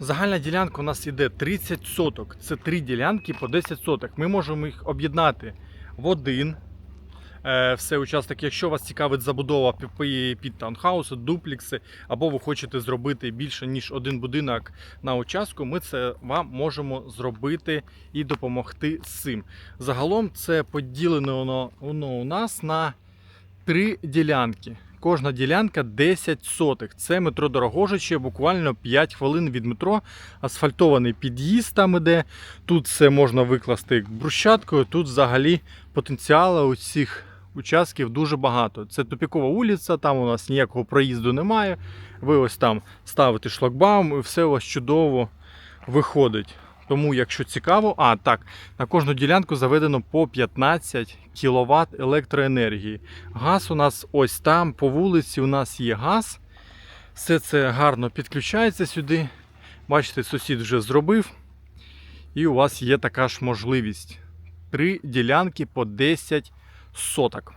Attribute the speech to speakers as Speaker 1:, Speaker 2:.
Speaker 1: загальна ділянка у нас іде 30 соток. Це три ділянки по 10 соток. Ми можемо їх об'єднати в один. Е, все участок, якщо вас цікавить забудова пі- пі- під таунхауси, дуплікси, або ви хочете зробити більше ніж один будинок на участку, ми це вам можемо зробити і допомогти з цим. Загалом це поділено воно у нас на три ділянки. Кожна ділянка 10 сотих. Це метро Дорогожичі, буквально 5 хвилин від метро. Асфальтований під'їзд там іде. Тут все можна викласти брусчаткою. Тут взагалі потенціалу у цих участків дуже багато. Це тупікова вулиця, там у нас ніякого проїзду немає. Ви ось там ставите шлагбаум і все у вас чудово виходить. Тому, якщо цікаво, а так, на кожну ділянку заведено по 15 кВт електроенергії. Газ у нас ось там, по вулиці у нас є газ. Все це гарно підключається сюди. Бачите, сусід вже зробив. І у вас є така ж можливість. Три ділянки по 10 соток.